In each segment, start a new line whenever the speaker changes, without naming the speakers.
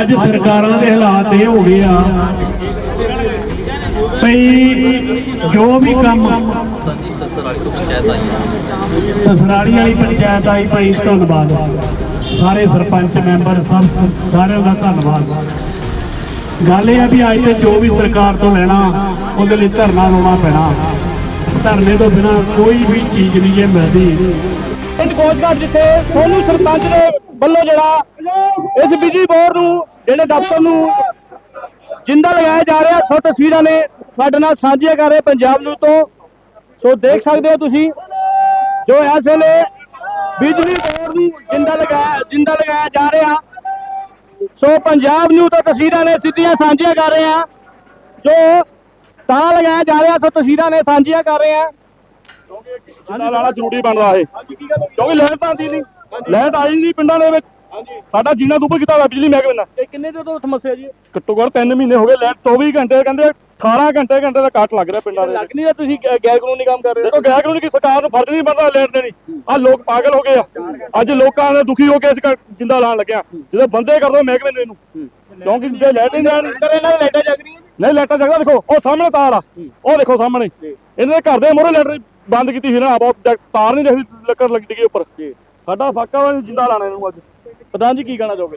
ਅੱਜ ਸਰਕਾਰਾਂ ਦੇ ਹਾਲਾਤ ਇਹ ਹੋ ਗਏ ਆ ਭਈ ਜੋ ਵੀ ਕੰਮ ਸਸਰਾਲੀ ਵਾਲੀ ਪੰਚਾਇਤ ਆਈ ਭਾਈ ਧੰਨਵਾਦ ਸਾਰੇ ਸਰਪੰਚ ਮੈਂਬਰ ਸਭ ਸਾਰਿਆਂ ਦਾ ਧੰਨਵਾਦ। ਗੱਲ ਇਹ ਆ ਵੀ ਅੱਜ ਤੇ ਜੋ ਵੀ ਸਰਕਾਰ ਤੋਂ ਲੈਣਾ, ਉਹਦੇ ਲਈ ਧਰਨਾ ਲਾਉਣਾ ਪੈਣਾ। ਧਰਨੇ ਤੋਂ ਬਿਨਾ ਕੋਈ ਵੀ ਚੀਜ਼ ਨਹੀਂ ਜੇ ਮਿਲਦੀ।
ਪਿੰਡ ਕੋਚਗੜ੍ਹ ਜਿੱਥੇ ਸੋਨੂ ਸਰਪੰਚ ਦੇ ਵੱਲੋਂ ਜਿਹੜਾ ਇਸ ਬਿਜਲੀ ਬੋਰਡ ਨੂੰ, ਜਿਹੜੇ ਦਫ਼ਤਰ ਨੂੰ ਜਿੰਦਾ ਲਗਾਇਆ ਜਾ ਰਿਹਾ, ਸੋ ਤਸਵੀਰਾਂ ਨੇ ਸਾਡੇ ਨਾਲ ਸਾਂਝੀਆਂ ਕਰ ਰਹੇ ਪੰਜਾਬ ਨੂੰ ਤੋਂ। ਸੋ ਦੇਖ ਸਕਦੇ ਹੋ ਤੁਸੀਂ, ਜੋ ਇਸ ਵੇਲੇ ਬਿਜਲੀ ਬੋਰਡ ਨੂੰ ਜਿੰਦਾ ਲਗਾਇਆ ਜਿੰਦਾ ਲਗਾਇਆ ਜਾ ਰਿਹਾ। ਸੋ ਪੰਜਾਬ ਨੂੰ ਤਾਂ ਤਸਵੀਰਾਂ ਨੇ ਸਿੱਧੀਆਂ ਸਾਂਝੀਆਂ ਕਰ ਰਹੇ ਆ ਜੋ ਤਾਂ ਲਗਾਇਆ ਜਾ ਰਿਹਾ, ਸੋ ਤਸਵੀਰਾਂ ਨੇ ਸਾਂਝੀਆਂ ਕਰ ਰਹੇ ਆ
ਜਿੰਦਾ ਲਾਣਾ ਜ਼ਰੂਰੀ ਬਣਦਾ ਇਹ। ਕਿਉਂਕਿ ਲਹਿਰ ਤਾਂ ਆਉਂਦੀ ਨਹੀਂ। ਲੈਟ ਆਈ ਨਹੀਂ ਪਿੰਡਾਂ ਦੇ ਵਿੱਚ। ਸਾਡਾ ਜੀਣਾ ਦੁੱਬਰ ਕੀਤਾ ਹੋਇਆ ਬਿਜਲੀ ਮਹਿਕਮੇ ਨਾਲ।
ਇਹ ਕਿੰਨੇ ਦਿਨ ਤੋਂ ਸਮੱਸਿਆ ਜੀ?
ਘੱਟੋ ਘੱਟ 3 ਮਹੀਨੇ ਹੋ ਗਏ ਲੈਟ 24 ਘੰਟੇ ਕਹਿੰਦੇ 18 ਘੰਟੇ ਘੰਟੇ ਦਾ ਕੱਟ ਲੱਗ ਰਿਹਾ ਪਿੰਡਾਂ ਦੇ
ਲੱਗ ਨਹੀਂ ਰਿਹਾ ਤੁਸੀਂ ਗੈਰ ਕਾਨੂੰਨੀ ਕੰਮ ਕਰ ਰਹੇ ਹੋ?
ਦੇਖੋ ਗੈਰ ਕਾਨੂੰਨੀ ਕਿ ਸਰਕਾਰ ਨੂੰ ਫਰਜ਼ ਨਹੀਂ ਬਣਦਾ ਲੈਟ ਦੇਣੀ। ਆ ਲੋਕ ਪਾਗਲ ਹੋ ਗਏ ਆ। ਅੱਜ ਲੋਕਾਂ ਨੇ ਦੁਖੀ ਹੋ ਕੇ ਇਸ ਜਿੰਦਾ ਲਾਣ ਲੱਗਿਆ ਜਦੋਂ ਬੰਦੇ ਕਰ ਦੋ ਮਹਿਕਮੇ ਨੂੰ ਇਹਨੂੰ। ਕਿਉਂਕਿ ਜੇ ਲੈਟ ਨਹੀਂ ਜਾਣੀ
ਇਹਨਾਂ ਦੀ ਲਾਈਟਾਂ ਜਗ ਰਹੀਆਂ
ਨਹੀਂ ਲੈਟਾਂ ਜਗਦਾ ਦੇਖੋ ਉਹ ਸਾਹਮਣੇ ਤਾਰ ਆ। ਉਹ ਦੇਖੋ ਸਾਹਮਣੇ। ਇਹਨਾਂ ਦੇ ਘਰ ਦੇ ਮੋਰੇ ਲੈਟਰ ਬੰਦ ਕੀਤੀ ਸੀ ਨਾ ਬਹੁਤ ਤਾਰ ਨਹੀਂ ਦੇਖਦੀ ਲੱਕੜ ਲੱਗ ਉੱਪਰ। ਸਾਡਾ ਫਾਕਾ ਜਿੰਦਾ ਲਾਣਾ ਇਹਨੂੰ ਅੱਜ।
ਪ੍ਰਧਾਨ ਜੀ ਕੀ ਕਹਿਣਾ ਚਾਹੋਗੇ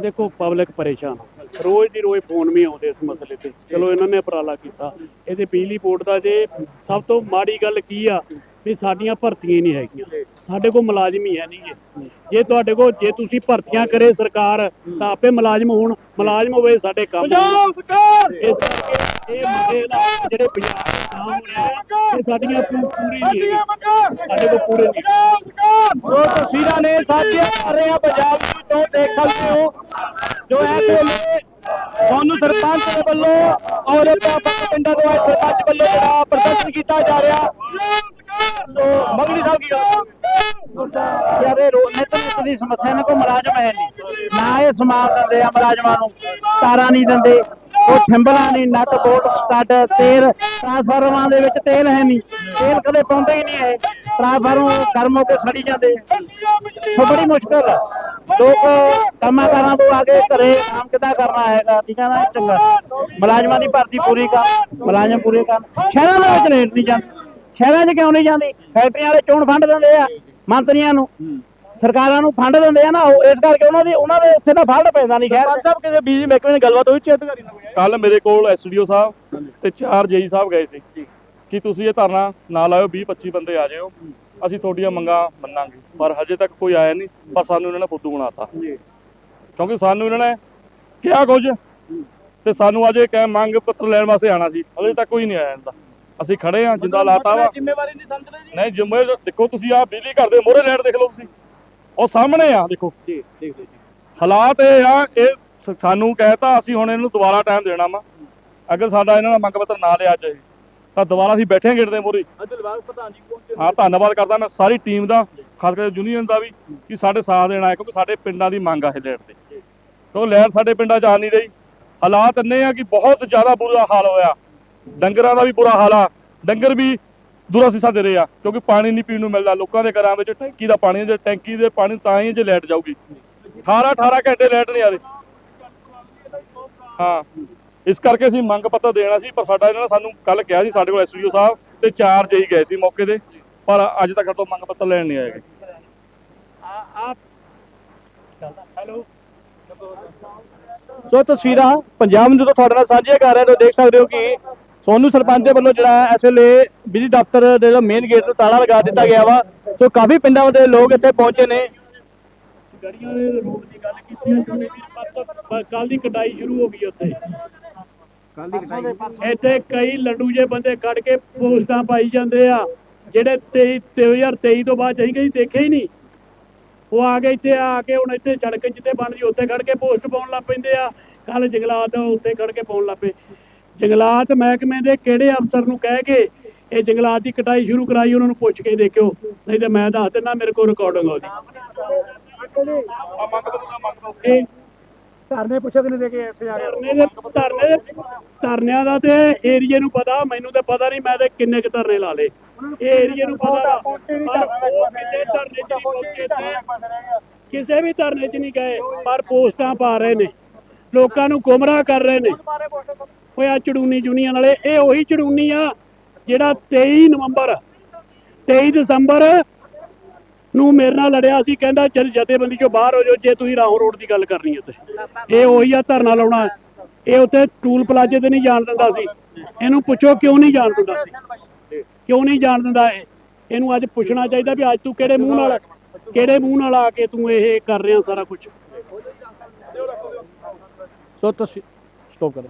ਦੇਖੋ ਪਬਲਿਕ ਪਰੇਸ਼ਾਨ। ਰੋਜ਼ ਦੀ ਰੋਜ਼ ਫੋਨ ਵੀ ਆਉਂਦੇ ਇਸ ਮਸਲੇ ਤੇ। ਚਲੋ ਇਹਨਾਂ ਨੇ ਉਪਰਾਲਾ ਕੀਤਾ। ਇਹਦੇ ਬਿਜਲੀ ਬੋਰਡ ਦਾ ਜੇ ਸਭ ਤੋਂ ਮਾੜੀ ਗੱਲ ਕੀ ਆ ਵੀ ਸਾਡੀਆਂ ਭਰਤੀਆਂ ਹੀ ਨਹੀਂ ਹੈਗੀਆਂ। ਸਾਡੇ ਕੋਲ ਮੁਲਾਜ਼ਮ ਹੀ ਹੈ ਨਹੀਂਗੇ ਜੇ ਤੁਹਾਡੇ ਕੋਲ ਜੇ ਤੁਸੀਂ ਭਰਤੀਆਂ ਕਰੇ ਸਰਕਾਰ ਤਾਂ ਆਪੇ ਮੁਲਾਜ਼ਮ ਹੋਣ। ਮੁਲਾਜ਼ਮ ਹੋਵੇ ਸਾਡੇ ਕੰਮ
ਪੰਜਾਬ ਸਰਕਾਰ!
ਇਸ ਕਰਕੇ ਇਹ ਮੁੱਦੇ ਦਾ ਜਿਹੜੇ ਪੰਜਾਬ ਦੇ ਸਾਹਮਣੇ ਆ ਇਹ ਸਾਡੀਆਂ ਪੂਰੀ ਨਹੀਂ। ਸਾਡੇ ਕੋਲ ਪੂਰੇ ਨਹੀਂ
ਜੋ ਤਸਵੀਰਾਂ ਨੇ ਸਾਂਝੀਆਂ ਕਰ ਰਹੇ ਆ ਪੰਜਾਬ ਤੋਂ ਦੇਖ ਸਕਦੇ ਹੋ। ਜੋ ਇਸ ਵੇਲੇ ਤੁਹਾਨੂੰ ਸਰਪੰਚ ਦੇ ਵੱਲੋਂ ਔਰ ਆਪਾਂ ਪਿੰਡਾਂ ਦੇ ਸਰਪੰਚ ਵੱਲੋਂ ਜਿਹੜਾ ਪ੍ਰਦਰਸ਼ਨ ਕੀਤਾ ਜਾ ਰਿਹਾ। ਸੋ ਮਗਲੀ ਸਾਹਿਬ ਕੀ ਗੱਲ?
ਯਾਰ ਇਹ ਰੋ- ਨਿੱਤ ਨਿੱਤ ਦੀ ਸਮੱਸਿਆ ਨੇ ਕੋਈ ਮੁਲਾਜ਼ਮ ਹੈ ਨਹੀਂ। ਨਾ ਇਹ ਸਮਾਨ ਦਿੰਦੇ ਆ ਮੁਲਾਜ਼ਮਾਂ ਨੂੰ ਤਾਰਾਂ ਨਹੀਂ ਦਿੰਦੇ। ਉਹ ਥੰਬਲਾਂ ਨਹੀਂ ਨਟ ਬੋਲਟ ਸਟੱਡ ਤੇਲ ਟਰਾਂਸਫਾਰਮਰਾਂ ਦੇ ਵਿੱਚ ਤੇਲ ਹੈ ਨਹੀਂ। ਤੇਲ ਕਦੇ ਪਾਉਂਦੇ ਹੀ ਨਹੀਂ ਹੈ ਟਰਾਂਸਫਾਰਮ ਗਰਮ ਹੋ ਕੇ ਸੜੀ ਜਾਂਦੇ। ਸੋ ਬੜੀ ਮੁਸ਼ਕਲ ਹੈ। ਲੋਕ ਕੰਮਾਂ ਕਾਰਾਂ ਤੋਂ ਆ ਕੇ ਘਰੇ ਕੰਮ ਕਿੱਦਾਂ ਕਰਨਾ ਹੈਗਾ, ਠੀਕ ਹੈ ਨਾ? ਚੰਗਾ। ਮੁਲਾਜ਼ਮਾਂ ਦੀ ਭਰਤੀ ਪੂਰੀ ਕਰ, ਮੁਲਾਜ਼ਮ ਪੂਰੇ ਕਰਨ ਸ਼ਹਿਰਾਂ ਦੇ ਵਿੱਚ ਰੇਟ ਨਹੀਂ ਜਾਂਦੀ। ਸ਼ਹਿਰਾਂ 'ਚ ਕਿਉਂ ਨਹੀਂ ਜਾਂਦੀ? ਫੈਕਟਰੀਆਂ ਵਾਲੇ ਚੋਣ ਫੰਡ ਦਿੰਦੇ ਆ ਮੰਤਰੀਆਂ ਨੂੰ। ਸਰਕਾਰਾਂ ਨੂੰ ਫੰਡ ਦਿੰਦੇ ਆ ਨਾ ਉਹ ਇਸ ਕਰਕੇ ਉਹਨਾਂ ਦੀ ਉਹਨਾਂ ਦੇ ਉੱਥੇ ਤਾਂ ਫੰਡ ਪੈਂਦਾ ਨਹੀਂ
ਸਰਪੰਚ ਸਾਹਿਬ ਕਿਸੇ ਬਿਜਲੀ ਮਹਿਕਮੇ ਨਾਲ ਗੱਲਬਾਤ ਹੋਈ ਚੇਤ ਅਧਿਕਾਰੀ ਨਾਲ
ਕੱਲ ਮੇਰੇ ਕੋਲ ਐਸਡੀਓ ਸਾਹਿਬ ਤੇ ਚਾਰ ਜੇਈ ਸਾਹਿਬ ਗਏ ਸੀ। ਕਿ ਤੁਸੀਂ ਇਹ ਧਰਨਾ ਨਾ ਲਾਇਓ 20 25 ਬੰਦੇ ਆ ਜਿਓ ਅਸੀਂ ਤੁਹਾਡੀਆਂ ਮੰਗਾਂ ਮੰਨਾਂਗੇ। ਪਰ ਹਜੇ ਤੱਕ ਕੋਈ ਆਇਆ ਨਹੀਂ ਪਰ ਸਾਨੂੰ ਇਹਨਾਂ ਨੇ ਫੁੱਦੂ ਬਣਾਤਾ। ਕਿਉਂਕਿ ਸਾਨੂੰ ਇਹਨਾਂ ਨੇ ਕਿਹਾ ਕੁਝ ਤੇ ਸਾਨੂੰ ਅਜੇ ਕਹਿ ਮੰਗ ਪੱਤਰ ਲੈਣ ਵਾਸਤੇ ਆਣਾ ਸੀ। ਹਜੇ ਤੱਕ ਕੋਈ ਨਹੀਂ ਆਇਆ ਇਹਦਾ ਅਸੀਂ ਖੜੇ ਆ ਜਿੰਦਾ ਲਾਤਾ ਵਾ।
ਜ਼ਿੰਮੇਵਾਰੀ ਨਹੀਂ ਸਮਝਦੇ ਜੀ।
ਨਹੀਂ ਜਿੰਮੇ ਦੇਖੋ ਤੁਸੀਂ ਆ ਬਿਜਲੀ ਘਰ ਦੇ ਮੋਹਰੇ ਲੈਟ ਦੇਖ ਲਓ ਤੁਸੀਂ। ਉਹ ਸਾਹਮਣੇ ਆ ਦੇਖੋ।
ਜੀ ਦੇਖ ਲਓ ਜੀ।
ਹਾਲਾਤ ਇਹ ਆ ਇਹ ਸ- ਸਾਨੂੰ ਕਹਿਤਾ ਅਸੀਂ ਹੁਣ ਇਹਨੂੰ ਦੁਬਾਰਾ ਟਾਈਮ ਦੇਣਾ ਵਾ। ਅਗਰ ਸਾਡਾ ਇਹਨਾਂ ਦਾ ਮੰਗ ਪੱਤਰ ਨਾ ਲਿਆ ਅੱਜ ਇਹ, ਤਾਂ ਦੁਬਾਰਾ ਅਸੀਂ ਬੈਠੇ ਗੇਟ ਦੇ ਮੋਰੇ
ਅੱਜ ਦਿਲਬਾਗ ਪ੍ਰਧਾਨ ਜੀ ਪਹੁੰਚੇ
ਹਾਂ ਧੰਨਵਾਦ ਕਰਦਾ ਮੈਂ ਸਾਰੀ ਟੀਮ ਦਾ ਖਾਸ ਕਰਕੇ ਯੂਨੀਅਨ ਦਾ ਵੀ ਕਿ ਸਾਡੇ ਸਾਥ ਦੇਣਾ ਕਿਉਂਕਿ ਸਾਡੇ ਪਿੰਡਾਂ ਦੀ ਮੰਗ ਆ ਇਹ ਲੈਟ ਤੇ। ਕਿਉਂਕਿ ਲੈਟ ਸਾਡੇ ਪਿੰਡਾਂ 'ਚ ਆ ਨਹੀਂ ਰਹੀ। ਹਾਲਾਤ ਇੰਨੇ ਆ ਕਿ ਬਹੁਤ ਜ਼ਿਆਦਾ ਬੁਰਾ ਹਾਲ ਹੋਇਆ। ਡੰਗਰਾਂ ਦਾ ਵੀ ਬੁਰਾ ਹਾਲ ਆ। ਡੰਗਰ ਵੀ ਦੂਰਾ ਸੀਸਾ ਦੇ ਰਹੇ ਆ ਕਿਉਂਕਿ ਪਾਣੀ ਨਹੀਂ ਪੀਣ ਨੂੰ ਮਿਲਦਾ ਲੋਕਾਂ ਦੇ ਘਰਾਂ ਵਿੱਚ ਟੈਂਕੀ ਦਾ ਪਾਣੀ ਜੇ ਟੈਂਕੀ ਦੇ ਪਾਣੀ ਤਾਂ ਹੀ ਜੇ ਲਾਈਟ ਜਾਊਗੀ। 18 18 ਘੰਟੇ ਲਾਈਟ ਨਹੀਂ ਆ ਰਹੀ। ਹਾਂ ਇਸ ਕਰਕੇ ਅਸੀਂ ਮੰਗ ਪੱਤਰ ਦੇਣਾ ਸੀ ਪਰ ਸਾਡਾ ਇਹਨਾਂ ਨੇ ਸਾਨੂੰ ਕੱਲ ਕਿਹਾ ਸੀ ਸਾਡੇ ਕੋਲ ਐਸਡੀਓ ਸਾਹਿਬ ਤੇ ਚਾਰ ਜਈ ਗਏ ਸੀ ਮੌਕੇ ਤੇ ਪਰ ਅੱਜ ਤੱਕ ਤੋਂ ਮੰਗ ਪੱਤਰ ਲੈਣ ਨਹੀਂ ਆਏਗੇ
ਹੈਲੋ।
ਸੋ ਤਸਵੀਰਾਂ ਪੰਜਾਬ ਨੂੰ ਜਦੋਂ ਤੁਹਾਡੇ ਨਾਲ ਸਾਂਝੀਆਂ ਕਰ ਰਹੇ ਹੋ ਦੇਖ ਸਕਦੇ ਹੋ ਕਿ ਸੋਨੂ ਸਰਪੰਚ ਦੇ ਵੱਲੋਂ ਜਿਹੜਾ ਇਸ ਵੇਲੇ ਬਿਜਲੀ ਦਫ਼ਤਰ ਦੇ ਜਿਹੜਾ ਮੇਨ ਗੇਟ ਨੂੰ ਤਾਲਾ ਲਗਾ ਦਿੱਤਾ ਗਿਆ ਵਾ। ਸੋ ਕਾਫੀ ਪਿੰਡਾਂ ਦੇ ਲੋਕ ਇੱਥੇ ਪਹੁੰਚੇ ਨੇ।
ਗੜੀਆਂ ਦੇ ਰੋਡ ਦੀ ਗੱਲ ਕੀਤੀ ਹੈ ਜੁਨੇ ਦੀ ਕੱਲ ਦੀ ਕਟਾਈ ਸ਼ੁਰੂ ਹੋ ਗਈ ਉੱਥੇ। ਇੱਥੇ ਕਈ ਲੰਡੂ ਜੇ ਬੰਦੇ ਕੱਢ ਕੇ ਪੋਸਟਾਂ ਪਾਈ ਜਾਂਦੇ ਆ। ਜਿਹੜੇ 23 2023 ਤੋਂ ਬਾਅਦ ਅਸੀਂ ਕਦੀ ਦੇਖੇ ਹੀ ਨਹੀਂ। ਉਹ ਆ ਕੇ ਇੱਥੇ ਆ ਕੇ ਹੁਣ ਇੱਥੇ ਸੜਕ ਜਿੱਥੇ ਬਣਦੀ ਉੱਥੇ ਖੜ ਕੇ ਪੋਸਟ ਪਾਉਣ ਲੱਗ ਪੈਂਦੇ ਆ। ਕੱਲ ਜੰਗਲਾਤ ਉੱਥੇ ਖੜ ਕੇ ਪਾਉਣ ਲੱਗ ਪਏ। ਜੰਗਲਾਤ ਮਹਿਕਮੇ ਦੇ ਕਿਹੜੇ ਅਫਸਰ ਨੂੰ ਕਹਿ ਕੇ ਇਹ ਜੰਗਲਾਤ ਦੀ ਕਟਾਈ ਸ਼ੁਰੂ ਕਰਾਈ ਉਹਨਾਂ ਨੂੰ ਪੁੱਛ ਕੇ ਦੇਖਿਓ। ਨਹੀਂ ਤੇ ਮੈਂ ਦੱਸ ਦਿੰਦਾ ਮੇਰੇ ਕੋਲ ਰਿਕਾਰਡਿੰਗ ਇਹ
ਧਰਨੇ ਪੁੱਛੋ ਕਿ ਨਹੀਂ ਦੇ ਕੇ ਇੱਥੇ ਆ
ਧਰਨੇ ਦੇ ਧਰਨੇ ਦੇ ਧਰਨਿਆਂ ਦਾ ਤੇ ਏਰੀਏ ਨੂੰ ਪਤਾ ਮੈਨੂੰ ਤੇ ਪਤਾ ਨਹੀਂ ਮੈਂ ਤੇ ਕਿੰਨੇ ਕੁ ਧਰਨੇ ਲਾ ਲਏ। ਇਹ ਏਰੀਏ ਨੂੰ ਪਤਾ ਪਰ ਕਿਤੇ ਧਰਨੇ 'ਚ ਪਹੁੰਚੇ ਕਿਸੇ ਵੀ ਧਰਨੇ 'ਚ ਨਹੀਂ ਗਏ ਪਰ ਪੋਸਟਾਂ ਪਾ ਰਹੇ ਨੇ। ਲੋਕਾਂ ਨੂੰ ਗੁੰਮਰਾਹ ਕਰ ਰਹੇ ਨੇ। ਓਏ ਚੜੂਨੀ ਯੂਨੀਅਨ ਵਾਲੇ, ਇਹ ਉਹੀ ਚੜੂਨੀ ਆ ਜਿਹੜਾ 23 ਨਵੰਬਰ 23 ਦਸੰਬਰ ਨੂੰ ਮੇਰੇ ਨਾਲ ਲੜਿਆ ਸੀ, ਕਹਿੰਦਾ ਚਲ ਜਥੇਬੰਦੀ ਚੋਂ ਬਾਹਰ ਹੋ ਜਾਓ, ਜੇ ਤੁਸੀਂ ਰਾਹੋਂ ਰੋਡ ਦੀ ਗੱਲ ਕਰਨੀ ਹੈ ਤੇ ਇਹ ਉਹੀ ਆ ਧਰਨਾ ਲਾਉਣਾ। ਇਹ ਉੱਥੇ ਟੂਲ ਪਲਾਜ਼ੇ ਤੇ ਨਹੀਂ ਜਾਣ ਦਿੰਦਾ ਸੀ। ਇਹਨੂੰ ਪੁੱਛੋ ਕਿਉਂ ਨਹੀਂ ਜਾਣ ਦਿੰਦਾ ਸੀ? ਕਿਉਂ ਨਹੀਂ ਜਾਣ ਦਿੰਦਾ ਇਹਨੂੰ ਅੱਜ ਪੁੱਛਣਾ ਚਾਹੀਦਾ ਵੀ ਅੱਜ ਤੂੰ ਕਿਹੜੇ ਮੂੰਹ ਨਾਲ, ਕਿਹੜੇ ਮੂੰਹ ਨਾਲ ਆ ਕੇ ਤੂੰ ਇਹ ਕਰ ਰਿਹਾ ਸਾਰਾ ਕੁਝ
ਸੋ ਤੁਸੀਂ ਸਟਾਪ ਕਰੋ।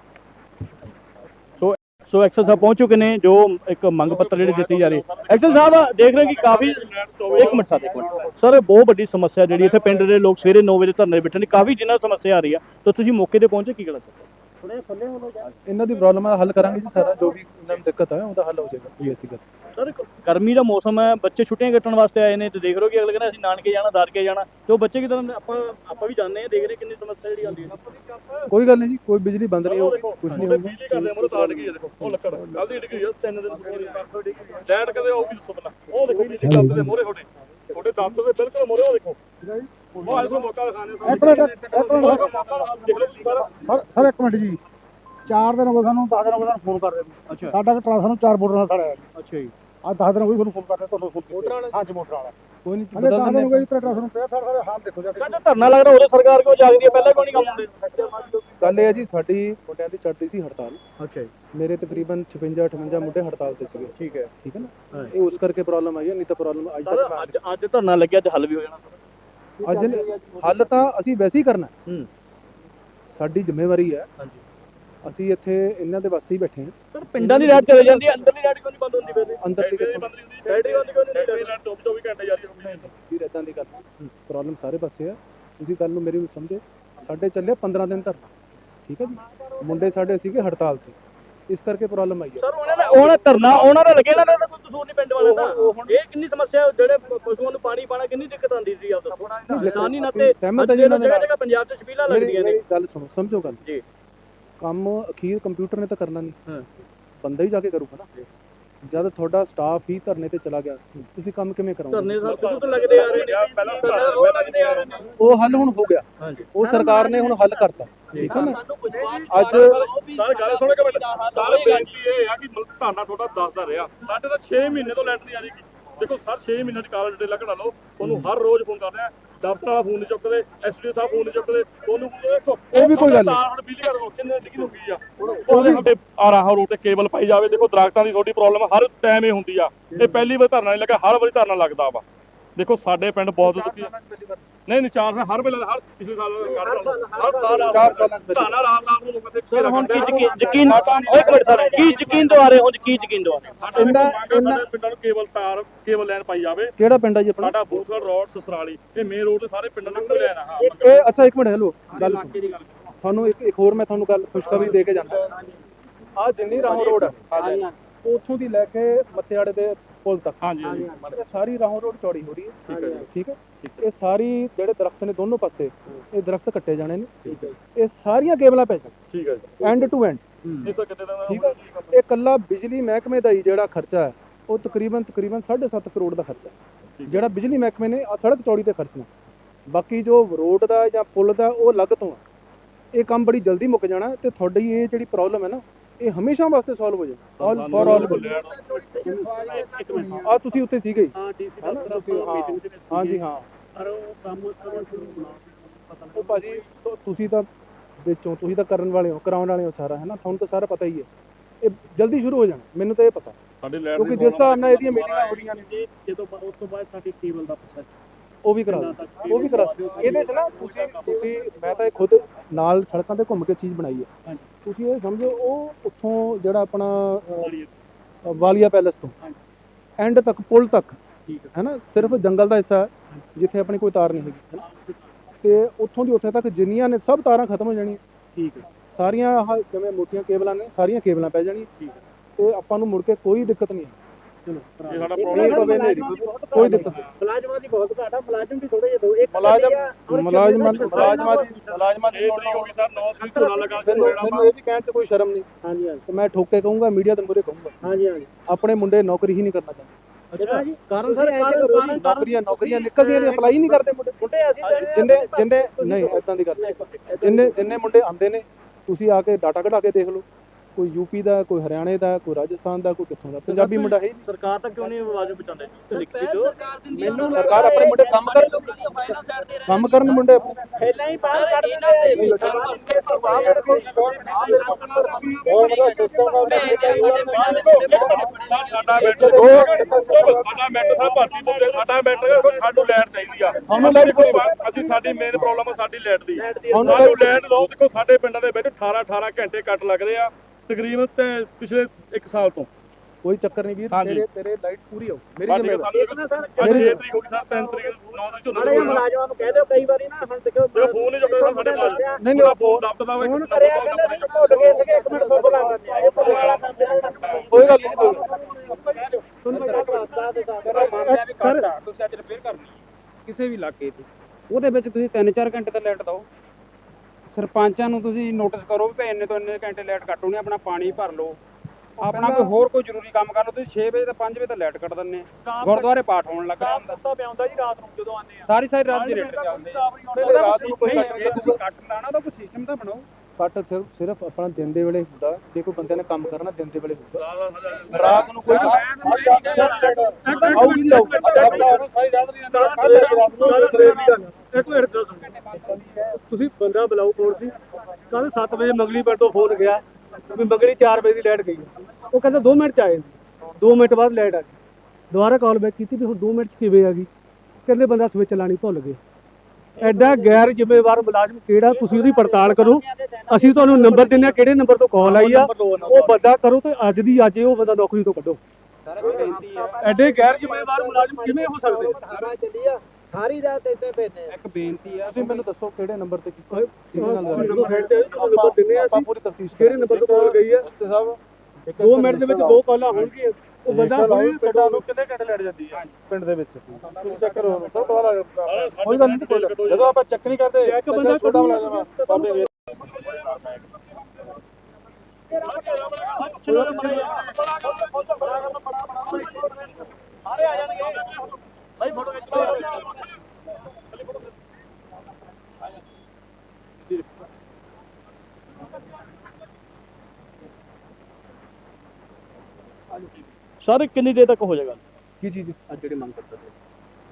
ਸੋ ਸੋ ਐਕਸਲ ਸਾਹਿਬ ਪਹੁੰਚ ਚੁੱਕੇ ਨੇ, ਜੋ ਇੱਕ ਮੰਗ ਪੱਤਰ ਜਿਹੜੀ ਦਿੱਤੀ ਜਾ ਰਹੀ। ਹੈ ਐਕਸਲ ਸਾਹਿਬ, ਦੇਖ ਰਹੇ ਕਿ ਕਾਫੀ ਇੱਕ ਮਿੰਟ ਸਾਹਿਬ ਇੱਕ ਮਿੰਟ ਸਰ, ਬਹੁਤ ਵੱਡੀ ਸਮੱਸਿਆ ਜਿਹੜੀ ਇੱਥੇ ਪਿੰਡ ਦੇ ਲੋਕ ਸਵੇਰੇ 9 ਵਜੇ ਧਰਨੇ ਬੈਠੇ ਨੇ ਕਾਫੀ ਜਿੰਨਾ ਸਮੱਸਿਆ ਆ ਰਹੀ ਆ, ਤਾਂ ਤੁਸੀਂ ਮੌਕੇ ਤੇ ਪਹੁੰਚੇ, ਕੀ ਗੱਲ ਕਰਦੇ
ਇਹਨਾਂ ਦੀ ਪ੍ਰੋਬਲਮ ਦਾ ਹੱਲ ਕਰਾਂਗੇ ਜੀ ਸਾਰਾ ਜੋ ਵੀ ਇਹਨਾਂ ਨੂੰ ਦਿੱਕਤ ਹੈ ਉਹਦਾ ਹੱਲ ਹੋ ਜਾਏਗਾ ਕੋਈ ਐਸੀ ਗੱਲ
ਸਰ ਗਰਮੀ ਦਾ ਮੌਸਮ ਹੈ ਬੱਚੇ ਛੁੱਟੀਆਂ ਕੱਟਣ ਵਾਸਤੇ ਆਏ ਨੇ ਤੇ ਦੇਖ ਰਹੇ ਹੋ ਕਿ ਅਗਲੇ ਕਹਿੰਦੇ ਅਸੀਂ ਨਾਨਕੇ ਜਾਣਾ ਦਾਦਕੇ ਜਾਣਾ ਤੇ ਉਹ ਬੱਚੇ ਕਿਦਾਂ ਆਪਾਂ ਆਪਾਂ ਵੀ ਜਾਣਦੇ ਹਾਂ ਦੇਖ ਰਹੇ ਕਿੰਨੀ ਸਮੱਸਿਆ ਜਿਹੜੀ ਆਉਂਦੀ ਹੈ।
ਕੋਈ ਗੱਲ ਨਹੀਂ ਜੀ ਕੋਈ ਬਿਜਲੀ ਬੰਦ ਨਹੀਂ ਹੋਊਗੀ ਕੁਝ ਨਹੀਂ ਹੋਊਗਾ।
ਬਿਜਲੀ ਕਰਦੇ ਮੋਰੇ ਤਾਰ ਡਿੱਗੀ ਆ ਦੇਖੋ ਉਹ ਲੱਕੜ ਕੱਲ ਦੀ ਡਿੱਗੀ ਆ ਤਿੰਨ ਦਿਨ ਲੈਟ ਕਦੇ ਆਊਗੀ ਦੱਸੋ ਪਹਿਲਾਂ ਉਹ ਦੇਖੋ ਬਿਜਲੀ ਕਰਦੇ ਦੇ ਮੋਰੇ ਤੁਹਾਡੇ ਤੁਹਾਡੇ ਦਫ਼ਤਰ ਦੇ ਬਿਲਕੁਲ ਮੋਰੇ ਉਹ ਦੇਖੋ।
ਇੱਕ ਮਿੰਟ, ਇੱਕ ਮਿੰਟ।
ਦੇਖ ਲਓ ਸਾਰਾ
ਇੱਕ ਮਿੰਟ ਜੀ। ਚਾਰ ਦਿਨ ਹੋ ਗਏ ਸਾਨੂੰ 10 ਦਿਨ ਹੋ ਗਏ ਸਾਨੂੰ ਫੋਨ ਕਰਦੇ ਨੂੰ।
ਅੱਛਾ।
ਸਾਡਾ ਕਿ ਟਰਾਂਸਫਰ ਨੂੰ ਚਾਰ ਮੋਟਰ ਨਾਲ ਸੜਿਆ
ਅੱਛਾ ਜੀ।
ਅੱਜ 10 ਦਿਨ ਹੋ ਗਏ ਤੁਹਾਨੂੰ ਫੋਨ ਕਰਦੇ ਤੁਹਾਨੂੰ ਫੋਨ ਮੋਟਰ ਵਾਲਾ? ਹਾਂਜੀ ਮੋਟਰ ਵਾਲਾ।
ਕੋਈ ਨਹੀਂ ਬਦਲ
10 ਦਿਨ ਹੋ
ਦਿੰਦੇ
ਗਏ ਟਰਾਂਸਫਰ ਨੂੰ ਪਿਆ ਸਰ ਸਾਰੇ ਹਾਲ ਦੇਖੋ ਜਾ ਕੇ।
ਸਾਡਾ ਧਰਨਾ ਲੱਗ ਰਿਹਾ ਉਦੋਂ ਸਰਕਾਰ ਕਿਉਂ ਜਾਗਦੀ ਹੈ? ਪਹਿਲਾਂ ਕਿਉਂ ਨਹੀਂ ਕੰਮ ਹੁੰਦੇ?
ਗੱਲ ਇਹ ਹੈ ਜੀ ਸਾਡੀ ਮੁੰਡਿਆਂ ਦੀ ਚੜ੍ਹਦੀ ਸੀ ਹੜਤਾਲ।
ਅੱਛਾ ਜੀ।
ਮੇਰੇ ਤਕਰੀਬਨ 56 58 ਮੁੰਡੇ ਹੜਤਾਲ ਤੇ ਸੀਗੇ।
ਠੀਕ ਹੈ।
ਠੀਕ ਹੈ ਨਾ। ਇਹ ਉਸ ਕਰਕੇ ਪ੍ਰੋਬਲਮ ਆਈ ਹੈ ਨਹੀਂ ਤਾਂ ਪ੍ਰੋਬਲਮ ਅੱਜ ਤੱਕ
ਅੱਜ ਅੱਜ ਧਰਨਾ ਲੱਗਿਆ ਤੇ ਹੱਲ ਵੀ ਹੋ ਜਾਣਾ
ਅੱਜ ਹੱਲ ਤਾਂ ਅਸੀਂ ਵੈਸੇ ਹੀ ਕਰਨਾ ਹੈ।
ਹੂੰ।
ਸਾਡੀ ਜ਼ਿੰਮੇਵਾਰੀ ਹੈ।
ਹਾਂਜੀ।
ਅਸੀਂ ਇੱਥੇ ਇਹਨਾਂ ਦੇ ਵਾਸਤੇ ਹੀ ਬੈਠੇ ਹਾਂ।
ਸਰ ਪਿੰਡਾਂ ਦੀ ਲਾਈਟ ਚਲੇ ਜਾਂਦੀ ਹੈ ਅੰਦਰਲੀ ਲਾਈਟ ਕਿਉਂ ਨਹੀਂ ਬੰਦ ਹੁੰਦੀ ਵੈਸੇ
ਅੰਦਰ ਦੀ ਕਿੱਥੋਂ
ਬੈਟਰੀ ਬੰਦ ਕਿਉਂ ਨਹੀਂ ਬੈਟਰੀ ਲੈਟ 24 ਘੰਟੇ ਜਾਰੀ ਹੋਊਗੀ
ਵੀ ਇਦਾਂ ਦੀ ਗੱਲ ਪ੍ਰੋਬਲਮ ਸਾਰੇ ਪਾਸੇ ਆ। ਤੁਸੀਂ ਗੱਲ ਨੂੰ ਮੇਰੀ ਨੂੰ ਸਮਝੇ। ਸਾਡੇ ਚੱਲੇ 15 ਦਿਨ ਤੱਕ ਠੀਕ ਹੈ ਜੀ? ਮੁੰਡੇ ਸਾਡੇ ਸੀਗੇ ਹੜਤਾਲ ਤੇ। ਇਸ ਕਰਕੇ ਪ੍ਰੋਬਲਮ ਆਈ ਹੈ।
ਸਰ ਉਹਨਾਂ ਦਾ ਉਹਨਾਂ ਧਰਨਾ ਉਹਨਾਂ ਦਾ ਲੱਗਿਆ ਨਾ ਦਾ ਕੋਈ ਕਸੂਰ ਨਹੀਂ ਪਿੰਡ ਵਾਲਿਆਂ ਦਾ। ਇਹ ਕਿੰਨੀ ਸਮੱਸਿਆ ਹੈ, ਜਿਹੜੇ ਪ- ਪਸ਼ੂਆਂ ਨੂੰ ਪਾਣੀ ਪਾਣਾ ਕਿੰਨੀ ਦਿੱਕਤ ਆਉਂਦੀ ਸੀ ਆਪ ਦੱਸੋ ਕਿਸਾਨੀ ਨਾਤੇ
ਸਹਿਮਤ ਹੈ ਜੀ
ਜਗ੍ਹਾ। ਜਗ੍ਹਾ ਪੰਜਾਬ 'ਚ ਛਬੀਲਾਂ
ਮੇਰੀ
ਲੱਗਦੀਆਂ ਨੇ।
ਮੇਰੀ ਗੱਲ ਸੁਣੋ ਸਮਝੋ ਗੱਲ।
ਜੀ।
ਕੰਮ ਅਖੀਰ ਕੰਪਿਊਟਰ ਨੇ ਤਾਂ ਕਰਨਾ ਨਹੀਂ।
ਹਾਂ।
ਬੰਦਾ ਹੀ ਜਾ ਕੇ ਕਰੂਗਾ ਨਾ। ਜਦ ਤੁਹਾਡਾ ਸਟਾਫ ਹੀ ਧਰਨੇ ਤੇ ਚਲਾ ਗਿਆ ਤੁਸੀਂ ਕੰਮ ਕਿਵੇਂ ਕਰੋਗੇ
ਧਰਨੇ ਸਰ ਤੋਂ ਲੱਗਦੇ ਆ ਰਹੇ ਨੇ?
ਪਹਿਲਾਂ
ਧਰਨੇ ਲੱਗਦੇ ਆ ਰਹੇ ਨੇ।
ਉਹ ਹੱਲ ਹੁਣ ਹੋ ਗਿਆ।
ਹਾਂਜੀ।
ਉਹ ਸਰਕਾਰ ਨੇ ਹੁਣ ਹੱਲ ਕਰਤਾ। ਠੀਕ ਹੈ ਨਾ? ਅੱਜ
ਸਾਰੇ ਗੱਲ ਸੁਣ ਕੇ ਬੈਠੇ ਸਾਰੇ ਬੇਨਤੀ ਇਹ ਆ ਕਿ ਮਤਲਬ ਧਾਨਾ ਤੁਹਾਡਾ ਦੱਸਦਾ ਰਿਹਾ। ਸਾਡੇ ਤਾਂ 6 ਮਹੀਨੇ ਤੋਂ ਲੈਟ ਨਹੀਂ ਆ ਰਹੀ। ਦੇਖੋ ਸਰ 6 ਮਹੀਨੇ ਦੀ ਕਾਲ ਡਿਟੇਲ ਕਢਾ ਲਓ। ਤੁਹਾਨੂੰ ਹਰ ਰੋਜ਼ ਫੋਨ ਕਰ ਰਿਹਾ। ਦਫ਼ਤਰ ਵਾਲਾ ਫੋਨ ਨਹੀਂ ਚੁੱਕਦੇ ਐਸਡੀਓ ਸਾਹਿਬ ਫੋਨ ਨਹੀਂ ਚੁੱਕਦੇ। ਤੁਹਾਨੂੰ ਦੇਖੋ
ਉਹ ਵੀ ਕੋਈ ਗੱਲ ਨਹੀਂ।
ਹੁਣ ਬਿਜਲੀ ਘਰ ਕਿੰਨੇ ਡਿੱਗੀ ਹੋ ਗਈ ਆ? ਉਹ ਵੀ ਸਾਡੇ ਆ ਰਾਹ ਰੋਡ ਤੇ ਕੇਬਲ ਪਾਈ ਜਾਵੇ ਦੇਖੋ ਦਰਖਤਾਂ ਦੀ ਤੁਹਾਡੀ ਪ੍ਰੋਬਲਮ ਹਰ ਟਾਈਮ ਇਹ ਹੁੰਦੀ ਆ। ਇਹ ਪਹਿਲੀ ਵਾਰ ਧਰਨਾ ਨਹੀਂ ਲੱਗਾ ਹਰ ਵਾਰੀ ਧਰਨਾ ਲੱਗਦਾ ਵਾ। ਦੇਖੋ ਸਾਡੇ ਪਿੰਡ ਬਹੁਤ ਦੁਖੀ ਆ। ਨਹੀਂ ਨਹੀਂ ਚਾਰ ਸਾਲ ਹਰ ਵੇਲੇ ਹਰ ਪਿਛਲੇ ਸਾਲ ਕਰ ਹਰ ਸਾਲ
ਚਾਰ ਸਾਲਾਂ ਪਹਿਲੀ
ਧਰਨਾ ਰਾਮ ਰਾਮ ਨੂੰ ਲੋਕਾਂ ਤੇ
ਸਰ ਹੁਣ ਕੀ ਯਕੀਨ ਯਕੀਨ ਓਏ ਇੱਕ ਮਿੰਟ ਸਰ ਕੀ ਯਕੀਨ ਦਵਾ ਰਹੇ ਹੋ ਕੀ ਯਕੀਨ
ਇੰਨਾ-
ਪਿੰਡਾਂ ਸਾਡੇ ਪਿੰਡਾਂ ਨੂੰ ਕੇਬਲ ਤਾਰ ਕੇਬਲ ਲਾਈਨ ਪਾਈ ਜਾਵੇ।
ਕਿਹੜਾ ਪਿੰਡ ਹੈ ਜੀ ਆਪਣਾ?
ਸਾਡਾ ਬੂਥਗੜ ਰੋਡ ਸਸਰਾਲੀ। ਇਹ ਮੇਨ ਰੋਡ ਤੇ ਸਾਰੇ ਪਿੰਡਾਂ ਨੂੰ ਕੋਈ ਲੈਣਾ ਹਾਂ
ਇਹ ਅੱਛਾ ਇੱਕ ਮਿੰਟ ਹੈਲੋ ਗੱਲ। ਤੁਹਾਨੂੰ ਇੱਕ ਇੱਕ ਹੋਰ ਮੈਂ ਤੁਹਾਨੂੰ ਗੱਲ ਖੁਸ਼ਖਬਰੀ ਦੇ ਕੇ ਜਾਂਦਾ। ਆ ਜਿੰਨੀ ਰਾਹੋਂ ਰੋਡ ਹੈ ਉੱਥੋਂ ਦੀ ਲੈ ਕੇ ਮੱਤੇਆੜੇ ਦੇ ਪੁਲ ਤੱਕ।
ਹਾਂਜੀ
ਸਾਰੀ ਰਾਹੋਂ ਰੋਡ ਚੌੜੀ ਹੋ ਰਹੀ ਹੈ। ਠੀਕ ਹੈ। ਇਹ ਸਾਰੀ ਜਿਹੜੇ ਦਰਖਤ ਨੇ ਦੋਨੋਂ ਪਾਸੇ ਇਹ ਦਰਖਤ ਕੱਟੇ ਜਾਣੇ ਨੇ। ਇਹ ਸਾਰੀਆਂ ਕੇਬਲਾਂ ਪੈ ਜਾਣ।
ਠੀਕ ਹੈ ਜੀ।
ਐਂਡ ਟੂ ਐਂਡ
ਇਹ ਸਰ ਕਿਤੇ ਦਾ
ਠੀਕ ਹੈ ਇਹ ਕੱਲਾ ਬਿਜਲੀ ਮਹਿਕਮੇ ਦਾ ਹੀ ਜਿਹੜਾ ਖਰਚਾ ਹੈ ਉਹ ਤਕਰੀਬਨ ਤਕਰੀਬਨ 7.5 ਕਰੋੜ ਦਾ ਖਰਚਾ ਹੈ। ਜਿਹੜਾ ਬਿਜਲੀ ਮਹਿਕਮੇ ਨੇ ਆ ਸੜਕ ਚੌੜੀ ਤੇ ਖਰਚਣਾ ਬਾਕੀ ਜੋ ਰੋਡ ਦਾ ਜਾਂ ਪੁਲ ਦਾ ਉਹ ਅਲੱਗ ਤੋਂ ਹੈ। ਇਹ ਕੰਮ ਬੜੀ ਜਲਦੀ ਮੁੱਕ ਜਾਣਾ ਤੇ ਤੁਹਾਡੀ ਇਹ ਜਿਹੜੀ ਪ੍ਰੋਬਲਮ ਹੈ ਨਾ ਇਹ ਹਮੇਸ਼ਾ ਵਾਸਤੇ ਸੋਲਵ ਹੋ ਜਾਣਾ ਆਲ ਫॉर ਆਲ ਆ ਤੁਸੀਂ ਉੱਥੇ ਸੀਗੇ ਹੀ।
ਹਾਂ ਡੀਸੀ ਦਫ਼ਤਰ ਮੀਟਿੰਗ ਦੇ ਵਿੱਚ
ਹਾਂ। ਹਾਂਜੀ ਹਾਂ।
ਪਰ ਉਹ ਕੰਮ ਕਰੋ ਸ਼ੁਰੂ ਹੋਣਾ
ਉਹ ਭਾਜੀ ਤੁਸੀਂ ਤਾਂ ਵਿੱਚੋਂ ਤੁਸੀਂ ਤਾਂ ਕਰਨ ਵਾਲੇ ਹੋ ਕਰਾਉਣ ਵਾਲੇ ਹੋ ਸਾਰਾ ਹੈ ਨਾ ਤੁਹਾਨੂੰ ਤਾਂ ਸਾਰਾ ਪਤਾ ਹੀ ਹੈ। ਇਹ ਜਲਦੀ ਸ਼ੁਰੂ ਹੋ ਜਾਣਾ ਮੈਨੂੰ ਤਾਂ ਇਹ ਪਤਾ।
ਸਾਡੇ ਲੈਟ
ਕਿਉਂਕਿ ਜਿਸ ਹਿਸਾਬ ਨਾਲ ਇਹਦੀਆਂ ਮੀਟਿੰਗਾਂ ਹੋ ਰਹੀਆਂ ਨੇ।
ਜੀ ਜਦੋਂ ਉਸ ਤੋਂ ਬਾਅਦ ਸਾਡੀ ਕੇਬਲ ਦਾ ਪ੍ਰੋਸੈਸ
ਉਹ ਵੀ ਕਰਾ ਦਿਓ। ਉਹ ਵੀ ਕਰਾ ਦਿਓ। ਇਹਦੇ 'ਚ ਨਾ ਤੁਸੀਂ ਤੁਸੀਂ ਮੈਂ ਤਾਂ ਇਹ ਖੁਦ ਨਾਲ ਸੜਕਾਂ ਤੇ ਘੁੰਮ ਕੇ ਚੀਜ਼ ਬਣਾਈ ਹੈ। ਤੁਸੀਂ ਇਹ ਸਮਝੋ ਉਹ ਉੱਥੋਂ ਜਿਹੜਾ ਆਪਣਾ ਵਾਲੀਆ। ਪੈਲੇਸ ਤੋਂ। ਐਂਡ ਤੱਕ ਪੁਲ ਤੱਕ।
ਠੀਕ ਹੈ।
ਨਾ ਸਿਰਫ ਜੰਗਲ ਦਾ ਹਿੱਸਾ ਹੈ ਜਿੱਥੇ ਆਪਣੀ ਕੋਈ ਤਾਰ ਨਹੀਂ ਹੈਗੀ। ਹੈ ਨਾ ਤੇ ਉੱਥੋਂ ਦੀ ਉੱਥੇ ਤੱਕ ਜਿੰਨੀਆਂ ਨੇ ਸਭ ਤਾਰਾਂ ਖਤਮ ਹੋ ਜਾਣੀਆਂ।
ਠੀਕ ਹੈ।
ਸਾਰੀਆਂ ਆਹ ਜਿਵੇਂ ਮੋਟੀਆਂ ਕੇਬਲਾਂ ਨੇ ਸਾਰੀਆਂ ਕੇਬਲਾਂ ਪੈ ਜਾਣੀਆਂ।
ਠੀਕ ਹੈ।
ਤੇ ਆਪਾਂ ਨੂੰ ਮੁੜ ਕੇ ਕੋਈ ਦਿੱਕਤ ਨਹੀਂ
ਇਹ ਸਾਡਾ ਪ੍ਰੋਬਲਮ
ਕੋਈ ਦਿੱਕਤ
ਮੁਲਾਜ਼ਮਾਂ ਦੀ ਬਹੁਤ ਘਾਟ ਆ। ਮੁਲਾਜ਼ਮ ਵੀ ਥੋੜੇ ਜਿਹੇ ਦੋ ਇੱਕ
ਮੁਲਾਜ਼ਮ ਮੁਲਾਜ਼ਮਾਂ ਮੁਲਾਜ਼ਮਾਂ ਦੀ ਮੁਲਾਜ਼ਮਾਂ ਦੀ
ਇਹ ਤਰੀਕ ਹੋ ਗਈ ਸਰ 9 ਤਰੀਕ ਝੋਨਾ ਲਗਾ ਕੇ
ਮੈਨੂੰ ਮੈਨੂੰ ਇਹ ਵੀ ਕਹਿਣ 'ਚ ਕੋਈ ਸ਼ਰਮ ਨਹੀਂ।
ਹਾਂਜੀ ਹਾਂਜੀ।
ਤੇ ਮੈਂ ਠੋਕ ਕਹੂੰਗਾ ਮੀਡੀਆ ਦੇ ਮੂਹਰੇ ਕਹੂੰਗਾ।
ਹਾਂਜੀ ਹਾਂਜੀ।
ਆਪਣੇ ਮੁੰਡੇ ਨੌਕਰੀ ਹੀ ਨਹੀਂ ਕਰਨਾ ਚਾਹੁੰਦੇ।
ਅੱਛਾ ਜੀ ਕਾਰਨ ਸਰ ਕਾਰਨ
ਨੌਕਰੀਆਂ ਨੌਕਰੀਆਂ ਨਿਕਲਦੀਆਂ ਨੇ ਅਪਲਾਈ ਨਹੀਂ ਕਰਦੇ ਮੁੰਡੇ।
ਮੁੰਡੇ ਅਸੀਂ ਤਾਂ
ਜਿੰਨੇ ਜਿੰਨੇ ਨਹੀਂ ਇਦਾਂ ਦੀ ਗੱਲ ਨਹੀਂ। ਜਿੰਨੇ ਜਿੰਨੇ ਮੁੰਡੇ ਆਉਂਦੇ ਨੇ ਤੁਸੀਂ ਆ ਕੇ ਡਾਟਾ ਕਢਾ ਕੇ ਦੇਖ ਲਓ। ਕੋਈ ਯੂਪੀ ਦਾ ਕੋਈ ਹਰਿਆਣੇ ਦਾ ਕੋਈ ਰਾਜਸਥਾਨ ਦਾ ਕੋਈ ਕਿੱਥੋਂ ਦਾ? ਪੰਜਾਬੀ ਮੁੰਡਾ ਹੈ।
ਸਰਕਾਰ ਤਾਂ ਕਿਉਂ ਨਹੀਂ ਆਵਾਜ਼ ਬਚਾਉਂਦੇ ਲਿਖਤੀ ਜੋ। ਮੈਨੂੰ
ਸਰਕਾਰ ਆਪਣੇ ਮੁੰਡੇ ਕੰਮ ਕਰਨ। ਕੰਮ ਕਰਨ ਮੁੰਡੇ
ਪਹਿਲਾਂ ਹੀ ਬਾਹਰ ਕੱਢ ਦਿੰਦੇ
ਸਾਡਾ ਮੈਟਰ ਸਾਡਾ ਮੈਟਰ ਸਾਹਿਬ ਭਰਤੀ ਬੋਲੇ ਸਾਡਾ ਮੈਟਰ ਸਾਨੂੰ ਲਾਈਟ ਚਾਹੀਦੀ ਆ।
ਕੋਈ
ਅਸੀਂ ਸਾਡੀ ਮੇਨ ਪ੍ਰੋਬਲਮ ਆ ਸਾਡੀ ਲਾਈਟ ਦੀ।
ਸਾਨੂੰ
ਲਾਈਟ ਲਓ ਦੇਖੋ ਸਾਡੇ ਪਿੰਡਾਂ ਦੇ ਵਿੱਚ 18 18 ਘੰਟੇ ਕੱਟ ਲੱਗ ਰਹੇ ਆ। ਤਕਰੀਬਨ ਤੇ ਪਿਛਲੇ 1 ਸਾਲ ਤੋਂ।
ਕੋਈ ਚੱਕਰ ਨਹੀਂ ਵੀਰ
ਹਾਂਜੀ।
ਤੇਰੇ ਤੇਰੇ ਲਾਈਟ ਪੂਰੀ ਆਉ ਮੇਰੀ
ਸਾਡੀ
ਜ਼ਿੰਮੇਵਾਰੀ
ਸਾਨੂੰ ਅੱਜ 6 ਤਰੀਕ ਹੋ ਗਈ ਸਰ 3 ਤਰੀਕ 9 ਤਰੀਕ ਝੋਨਾ
ਨਾਲੇ
ਲੱਗਣਾ
ਮੁਲਾਜ਼ਮਾਂ ਨੂੰ ਕਹਿ ਦਿਓ ਕਈ ਵਾਰੀ ਨਾ ਹੁਣ ਦੇਖੋ
ਤੇ ਫੋਨ ਨਹੀਂ ਚੁੱਕਦੇ ਸਾਡੇ ਪਾਸ
ਨਹੀਂ ਨਹੀਂ
ਫੋਨ ਦਬਦਾ ਵਾ
ਫੋਨ ਕਰਿਆ ਕਹਿੰਦੇ ਸੀ ਭੁੱਲ ਗਏ ਸੀਗੇ ਇੱਕ ਮਿੰਟ ਸੁਣ ਲਾ ਦਿੰਦੇ ਆ। ਇਹ ਭੁੱਲ ਵਾਲਾ ਕੰਮ ਹੈ
ਕੋਈ ਗੱਲ ਨਹੀਂ ਕੋਈ ਗੱਲ।
ਤੁਹਾਨੂੰ ਮੈਂ ਦੱਸਦਾ ਤੇ
ਤੁਸੀਂ ਅੱਜ ਰਿਪੇਅਰ ਕਰਨੀ ਕਿਸੇ ਵੀ ਇਲਾਕੇ ਤੇ। ਉਹਦੇ ਵਿੱਚ ਤੁਸੀਂ 3-4 ਘੰਟੇ ਤਾਂ ਲਾਈਟ ਦਿਓ। ਸਰਪੰਚਾਂ ਨੂੰ ਤੁਸੀਂ ਨੋਟਿਸ ਕਰੋ ਵੀ ਭਈ ਇੰਨੇ ਤੋਂ ਇੰਨੇ ਘੰਟੇ ਲਾਈਟ ਕੱਟੋ ਨਹੀਂ ਆਪਣਾ ਪਾਣੀ ਭਰ ਲਓ। ਆਪਣਾ ਕੋਈ ਹੋਰ ਕੋਈ ਜ਼ਰੂਰੀ ਕੰਮ ਕਰ ਲਓ ਤੁਸੀਂ 6 ਵਜੇ ਤੋਂ 5 ਵਜੇ ਤੱਕ ਲਾਈਟ ਕੱਟ ਆ। ਗੁਰਦੁਆਰੇ ਪਾਠ ਹੋਣ ਲੱਗ ਰਿਹਾ ਹੁੰਦਾ
ਪਿਆਉਂਦਾ ਜੀ ਰਾਤ ਨੂੰ ਜਦੋਂ ਆਉਂਦੇ ਆ।
ਸਾਰੀ ਸਾਰੀ ਰਾਤ ਜਨਰੇਟਰ ਚੱਲਦੇ ਆ।
ਨਹੀਂ, ਰਾਤ ਨੂੰ ਕੋਈ ਕੱਟ ਨਹੀਂ
ਨਹੀਂ ਕੱਟ ਲਾਣਾ ਤਾਂ ਕੋਈ ਸਿਸਟਮ ਤਾਂ ਬਣਾਓ।
ਕੱਟ ਸਿਰਫ ਸਿਰਫ ਆਪਣਾ ਦਿਨ ਦੇ ਵੇਲੇ ਹੁੰਦਾ ਜੇ ਕੋਈ ਬੰਦੇ ਨੇ ਕੰਮ ਕਰਨਾ ਦਿਨ ਦੇ ਵੇਲੇ ਹੁੰਦਾ। ਰਾਤ ਨੂੰ ਕੋਈ ਆਉਗੀ
ਤੁਸੀਂ ਬੰਦਾ ਬੁਲਾਓ ਕੋਲ ਸੀ। ਕੱਲ 7 ਵਜੇ ਮੰਗਲੀ ਪਿੰਡ ਤੋਂ ਫੋਨ ਗਿਆ ਵੀ ਮੰਗਲੀ 4 ਵਜੇ ਦੀ ਲਾਈਟ ਗਈ ਹੈ। ਉਹ ਕਹਿੰਦਾ 2 ਮਿੰਟ ਚ ਆਏ 2 ਮਿੰਟ ਬਾਅਦ ਲਾਈਟ ਆ ਗਈ। ਦੁਬਾਰਾ ਕਾਲ ਬੈਕ ਕੀਤੀ ਵੀ ਹੁਣ 2 ਮਿੰਟ ਚ ਕਿਵੇਂ ਆ ਗਈ? ਕਹਿੰਦੇ ਬੰਦਾ ਸਵਿਚ ਲਾਣੀ ਭੁੱਲ ਗਏ ਐਡਾ ਗੈਰ ਜ਼ਿੰਮੇਵਾਰ ਮੁਲਾਜ਼ਮ ਕਿਹੜਾ? ਤੁਸੀਂ ਉਹਦੀ ਪੜਤਾਲ ਕਰੋ। ਅਸੀਂ ਤੁਹਾਨੂੰ ਨੰਬਰ ਦਿੰਦੇ ਆ ਕਿਹੜੇ ਨੰਬਰ ਤੋਂ ਕਾਲ ਆਈ ਆ। ਉਹ ਬੰਦਾ ਕਰੋ ਤੇ ਅੱਜ ਦੀ ਅੱਜ ਉਹ ਬੰਦਾ ਨੌਕਰੀ ਤੋਂ ਕੱਢੋ। ਐਡੇ ਗੈਰ ਜ਼ਿੰਮੇਵਾਰ ਮੁਲਾਜ਼ਮ ਕਿਵੇਂ ਹੋ ਸਕਦੇ?
ਸਾਰੀ ਰਾਤ ਇੱਥੇ ਪੈਨੇ
ਇੱਕ ਬੇਨਤੀ ਆ
ਤੁਸੀਂ ਮੈਨੂੰ ਦੱਸੋ ਕਿਹੜੇ ਨੰਬਰ ਤੇ ਕਿਹਦੇ ਨਾਲ ਗੱਲ
ਨੰਬਰ ਹੈਡ ਤੇ ਨੰਬਰ ਦਿੰਦੇ ਆ ਅਸੀਂ।
ਪੂਰੀ ਤਫਤੀਸ਼
ਕਿਹੜੇ ਨੰਬਰ ਤੋਂ ਕਾਲ ਗਈ ਆ?
ਸਾਹਿਬ
2 ਮਿੰਟ ਦੇ ਵਿੱਚ ਦੋ ਕਾਲਾਂ ਹੋਣਗੀਆਂ। ਉਹ ਬੰਦਾ
ਪਿੰਡਾਂ ਨੂੰ ਕਿੰਨੇ ਘੰਟੇ ਲੈਟ ਜਾਂਦੀ ਹੈ ਪਿੰਡ ਦੇ ਵਿੱਚ ਤੁਸੀਂ ਚੈੱਕ ਕਰੋ ਸਭ ਦੁਬਾਰਾ ਕੋਈ ਗੱਲ ਨਹੀਂ ਕੋਈ ਗੱਲ ਨਹੀਂ। ਜਦੋਂ ਆਪਾਂ ਚੈੱਕ ਨਹੀਂ ਕਰਦੇ
ਇੱਕ ਬੰਦਾ
ਛੋਟਾ ਮੁਲਾਜ਼ਮ ਆ ਬਾਬੇ ਵੀਰ
ਸਰ ਕਿੰਨੀ ਦੇਰ ਤੱਕ ਹੋ ਜਾਏਗਾ?
ਕੀ ਚੀਜ਼
ਅੱਜ ਜਿਹੜੇ ਮੰਗ ਕਰਦੇ ਸੀ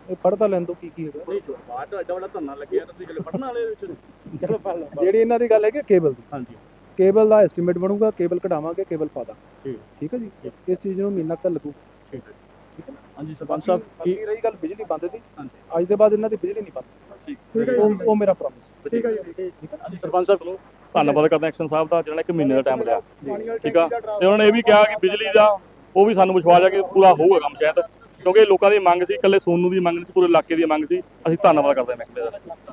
ਇਹ ਪੜਤਾ ਲੈਣ ਦੋ ਕੀ ਕੀ ਹੈਗਾ?
ਨਹੀਂ ਜੋ ਬਾਅਦ ਐਡਾ ਵੱਡਾ ਧਰਨਾ ਲੱਗਿਆ ਤੁਸੀਂ ਜਿਹੜੇ ਪੜਨ ਵਾਲੇ ਵਿੱਚ ਚਲੋ ਪੜ ਲਓ
ਜਿਹੜੀ ਇਹਨਾਂ ਦੀ ਗੱਲ ਹੈਗੀ ਕੇਬਲ ਦੀ।
ਹਾਂਜੀ।
ਕੇਬਲ ਦਾ ਐਸਟੀਮੇਟ ਬਣੂਗਾ ਕੇਬਲ ਕਢਾਵਾਂਗੇ ਕੇਬਲ ਪਾ ਦਾਂਗੇ।
ਠੀਕ।
ਠੀਕ ਹੈ ਜੀ? ਇਸ ਚੀਜ਼ ਨੂੰ ਮਹੀਨਾ ਕੁ ਲੱਗੂ।
ਠੀਕ ਹੈ। ਹਾਂਜੀ ਸਰਪੰਚ ਸਾਹਿਬ ਕੀ
ਬਾਕੀ ਰਹੀ ਗੱਲ ਬਿਜਲੀ ਬੰਦ ਦੀ।
ਹਾਂਜੀ।
ਅੱਜ ਦੇ ਬਾਅਦ ਇਹਨਾਂ ਦੀ ਬਿਜਲੀ ਨਹੀਂ ਬੰਦ।
ਠੀਕ।
ਉਹ ਉਹ ਮੇਰਾ ਪ੍ਰੋਮਿਸ
ਠੀਕ ਹੈ ਜੀ। ਹਾਂਜੀ ਸਰਪੰਚ ਸਾਹਿਬ ਧੰਨਵਾਦ ਕਰਦਾ ਐਕਸ਼ਨ ਸਾਹਿਬ ਦਾ ਜਿਹਨਾਂ ਨੇ ਇੱਕ ਮਹੀਨੇ ਦਾ ਟਾਈਮ ਲਿਆ। ਠੀਕ ਆ? ਤੇ ਉਹਨਾਂ ਨੇ ਇਹ ਵੀ ਕਿਹਾ ਕਿ ਬਿਜਲੀ ਦਾ ਉਹ ਵੀ ਸਾਨੂੰ ਵਿਸ਼ਵਾਸ ਹੈ ਕਿ ਪੂਰਾ ਹੋਊਗਾ ਕੰਮ ਸ਼ਾਇਦ। ਕਿਉਂਕਿ ਲੋਕਾਂ ਦੀ ਮੰਗ ਸੀ, ਇਕੱਲੇ ਸੋਨੂ ਦੀ ਮੰਗ ਨਹੀਂ ਸੀ, ਪੂਰੇ ਇਲਾਕੇ ਦੀ ਮੰਗ ਸੀ। ਅਸੀਂ ਧੰਨਵਾਦ ਕਰਦੇ ਹਾਂ ਮਹਿਕਮੇ ਦਾ।